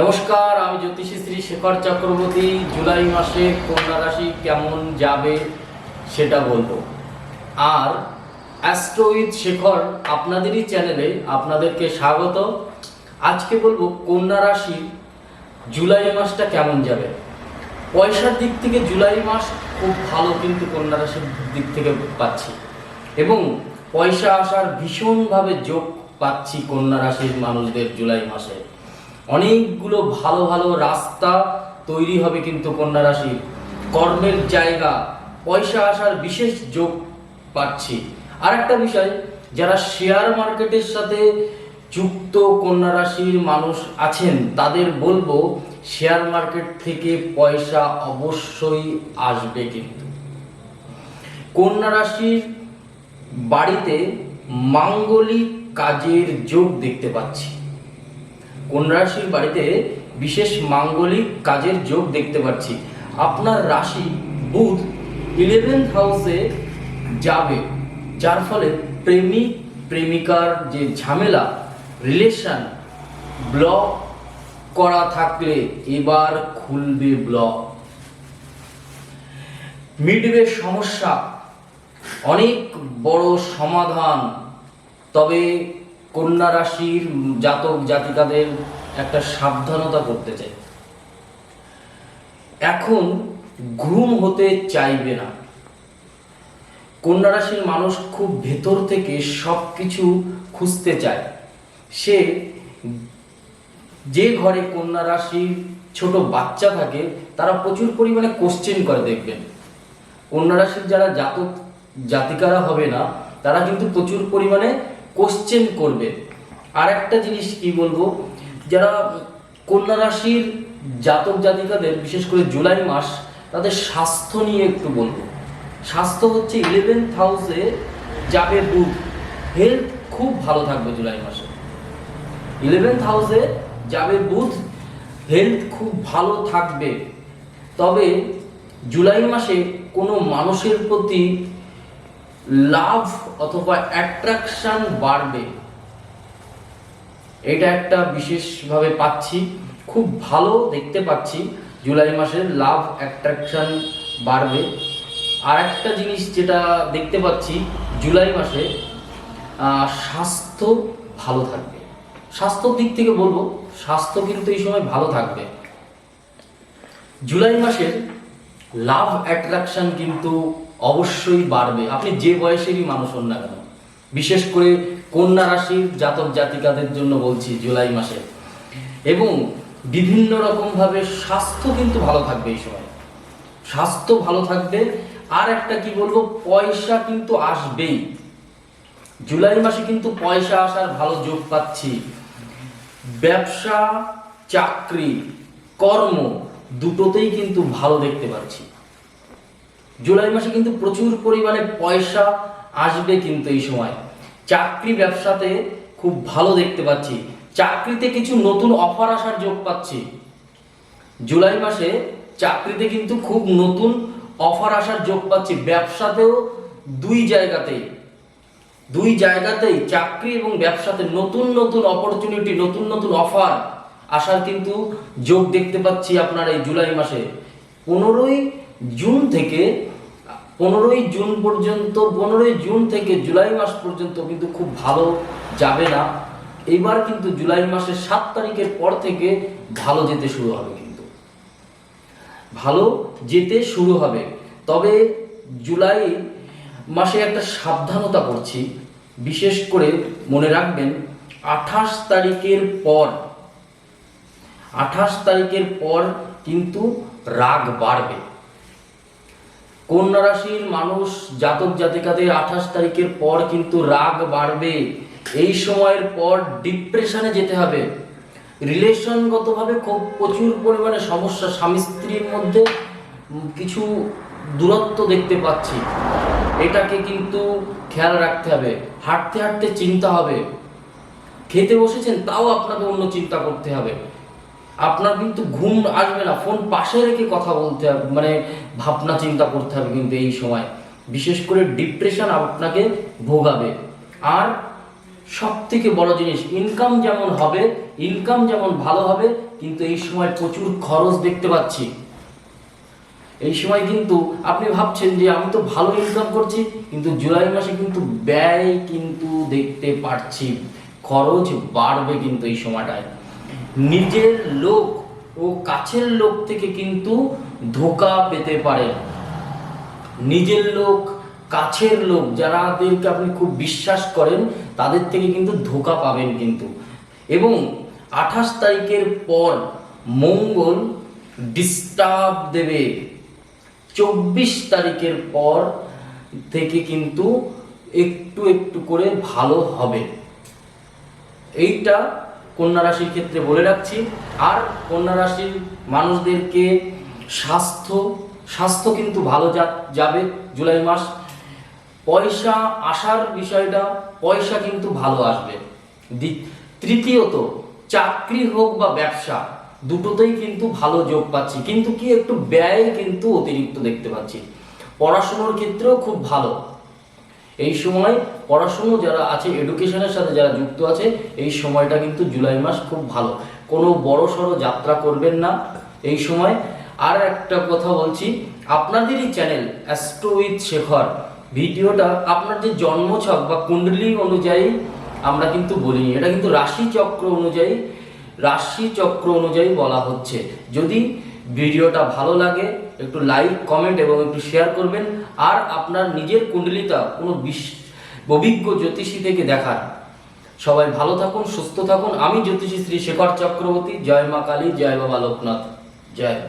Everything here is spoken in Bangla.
নমস্কার, আমি জ্যোতিষী শ্রী শেখর চক্রবর্তী। জুলাই মাসে কন্যা রাশি কেমন যাবে সেটা বলব। আর অ্যাস্ট্রোইথ শেখর আপনাদেরই চ্যানেলে আপনাদেরকে স্বাগত। আজকে বলব কন্যা রাশি জুলাই মাসটা কেমন যাবে। পয়সার দিক থেকে জুলাই মাস খুব ভালো কিন্তু কন্যা রাশির দিক থেকে পাচ্ছি। এবং পয়সা আসার ভীষণভাবে যোগ পাচ্ছি কন্যা রাশির মানুষদের জুলাই মাসে। অনেকগুলো ভালো ভালো রাস্তা তৈরি হবে কিন্তু কন্যা রাশির। কর্মের জায়গা, পয়সা আসার বিশেষ যোগ পাচ্ছি। আর একটা বিষয়, যারা শেয়ার মার্কেটের সাথে যুক্ত কন্যা রাশির মানুষ আছেন, তাদের বলব শেয়ার মার্কেট থেকে পয়সা অবশ্যই আসবে কিন্তু। কন্যা রাশির বাড়িতে মাঙ্গলিক কাজের যোগ দেখতে পাচ্ছি। কন্যা রাশির বাড়িতে বিশেষ মাঙ্গলিক কাজের যোগ দেখতে পাচ্ছি। আপনার রাশি বুধ ইলেভেন্থ হাউসে যাবে, যার ফলে প্রেমিক প্রেমিকার যে ঝামেলা রিলেশন ব্লক করা থাকলে এবার খুলবে ব্লক মিডওয়ে সমস্যা, অনেক বড় সমাধান, তবে কন্যা রাশির জাতক জাতিকাদের একটা সাবধানতা করতে চাই। এখন ঘুম হতে চাইবে না। কন্যা রাশির মানুষ খুব ভেতর থেকে সব কিছু খুঁজতে চায়। সে যে ঘরে কন্যা রাশির ছোট বাচ্চা থাকে, তারা প্রচুর পরিমাণে কোশ্চেন করে দেখবেন। কন্যা রাশির যারা জাতক জাতিকারা হবে না, তারা কিন্তু প্রচুর পরিমাণে কোশ্চেন করবে। আর একটা জিনিস কি বলব, যারা কন্যা রাশির জাতক জাতিকাদের, বিশেষ করে জুলাই মাস, তাদের স্বাস্থ্য নিয়ে একটু বলব। স্বাস্থ্য হচ্ছে ইলেভেন্থ হাউসে যাবে বুধ হেলথ খুব ভালো থাকবে জুলাই মাসে। ইলেভেন্থ হাউসে যাবে বুধ হেলথ খুব ভালো থাকবে। তবে জুলাই মাসে কোনো মানুষের প্রতি লাভ অথবা অ্যাট্রাকশন বাড়বে। এটা একটা বিশেষভাবে পাচ্ছি, খুব ভালো দেখতে পাচ্ছি। জুলাই মাসে লাভ অ্যাট্রাকশন বাড়বে। আর একটা জিনিস যেটা দেখতে পাচ্ছি, জুলাই মাসে স্বাস্থ্য ভালো থাকবে। স্বাস্থ্যর দিক থেকে বলব, স্বাস্থ্য কিন্তু এই সময় ভালো থাকবে। জুলাই মাসের লাভ অ্যাট্রাকশন কিন্তু অবশ্যই বাড়বে। আপনি যে বয়সেরই মানুষ হন না কেন, বিশেষ করে কন্যা রাশির জাতক জাতিকাদের জন্য বলছি জুলাই মাসে। এবং বিভিন্ন রকমভাবে স্বাস্থ্য কিন্তু ভালো থাকবে এই সময়। স্বাস্থ্য ভালো থাকবে, আর একটা কি বলব, পয়সা কিন্তু আসবেই। জুলাই মাসে কিন্তু পয়সা আসার ভালো যোগ পাচ্ছি। ব্যবসা, চাকরি, কর্ম, দুটোতেই কিন্তু ভালো দেখতে পাচ্ছি। জুলাই মাসে কিন্তু প্রচুর পরিমাণে পয়সা আসবে কিন্তু এই সময়। চাকরি ব্যবসাতে খুব ভালো দেখতে পাচ্ছি। চাকরিতে কিছু নতুন অফার আসার যোগ পাচ্ছি। জুলাই মাসে চাকরিতে কিন্তু খুব নতুন অফার আসার যোগ পাচ্ছি। ব্যবসাতেও দুই জায়গাতেই দুই জায়গাতেই চাকরি এবং ব্যবসাতে নতুন নতুন অপরচুনিটি নতুন নতুন অফার আসার কিন্তু যোগ দেখতে পাচ্ছি আপনার এই জুলাই মাসে। পনেরোই জুন থেকে পনেরোই জুন পর্যন্ত, পনেরোই জুন থেকে জুলাই মাস পর্যন্ত কিন্তু খুব ভালো যাবে না। এবার কিন্তু জুলাই মাসের সাত তারিখের পর থেকে ভালো যেতে শুরু হবে কিন্তু। ভালো যেতে শুরু হবে। তবে জুলাই মাসে একটা সাবধানতা করছি। বিশেষ করে মনে রাখবেন, আঠাশ তারিখের পর, আঠাশ তারিখের পর কিন্তু রাগ বাড়বে। কন্যা রাশির মানুষ জাতক জাতিকাদের আঠাশ তারিখের পর কিন্তু রাগ বাড়বে। এই সময়ের পর ডিপ্রেশনে যেতে হবে। রিলেশনগতভাবে খুব প্রচুর পরিমাণে সমস্যা। স্বামী স্ত্রীর মধ্যে কিছু দূরত্ব দেখতে পাচ্ছি। এটাকে কিন্তু খেয়াল রাখতে হবে। হাঁটতে হাঁটতে চিন্তা হবে। খেতে বসেছেন, তাও আপনাকে অন্য চিন্তা করতে হবে। আপনার কিন্তু ঘুম আসবে না। ফোন পাশে রেখে কথা বলতে হবে মানে ভাবনা চিন্তা করতে হবে কিন্তু এই সময়। বিশেষ করে ডিপ্রেশন আপনাকে ভোগাবে। আর সব থেকে বড় জিনিস ইনকাম যেমন হবে ইনকাম যেমন ভালো হবে, কিন্তু এই সময় প্রচুর খরচ দেখতে পাচ্ছি। এই সময় কিন্তু আপনি ভাবছেন যে আমি তো ভালো ইনকাম করছি, কিন্তু জুলাই মাসে কিন্তু ব্যয় কিন্তু দেখতে পাচ্ছি খরচ বাড়বে কিন্তু এই সময়টায়। নিজের লোক ও কাছের লোক থেকে কিন্তু ধোকা পেতে পারেন নিজের লোক, কাছের লোক যারাদেরকে আপনি খুব বিশ্বাস করেন, তাদের থেকে কিন্তু ধোকা পাবেন কিন্তু। এবং আঠাশ তারিখের পর মঙ্গল ডিস্টার্ব দেবে। চব্বিশ তারিখের পর থেকে কিন্তু একটু একটু করে ভালো হবে। এইটা কন্যা রাশির ক্ষেত্রে বলে রাখছি, আর কন্যা রাশির মানুষদেরকে স্বাস্থ্য স্বাস্থ্য কিন্তু ভালো যাবে জুলাই মাস। পয়সা আসার বিষয়টা, পয়সা কিন্তু ভালো আসবে। তৃতীয়ত, চাকরি হোক বা ব্যবসা, দুটোতেই কিন্তু ভালো যোগ পাচ্ছি। কিন্তু কি একটু ব্যয় কিন্তু অতিরিক্ত দেখতে পাচ্ছি। পড়াশুনোর ক্ষেত্রেও খুব ভালো। এই সময় পড়াশুনো যারা আছে এডুকেশনের সাথে যারা যুক্ত আছে, এই সময়টা কিন্তু জুলাই মাস খুব ভালো। কোনো বড় সড়ো যাত্রা করবেন না এই সময়। আর একটা কথা বলছি আপনাদেরই চ্যানেল অ্যাস্ট্রো উইথ শেখর ভিডিওটা আপনার যে জন্মছক বা কুণ্ডলী অনুযায়ী আমরা কিন্তু বলিনি, এটা কিন্তু রাশি চক্র অনুযায়ী, রাশি চক্র অনুযায়ী বলা হচ্ছে। যদি ভিডিওটা ভালো লাগে একটু লাইক কমেন্ট এবং একটু শেয়ার করবেন। আর আপনার নিজের কুণ্ডলিতা, কোনো বিশ- অভিজ্ঞ জ্যোতিষী থেকে দেখান সবাই ভালো থাকুন, সুস্থ থাকুন। আমি জ্যোতিষী শ্রী শেখর চক্রবর্তী। জয় মা কালী, জয় বাবা লোকনাথ। জয়।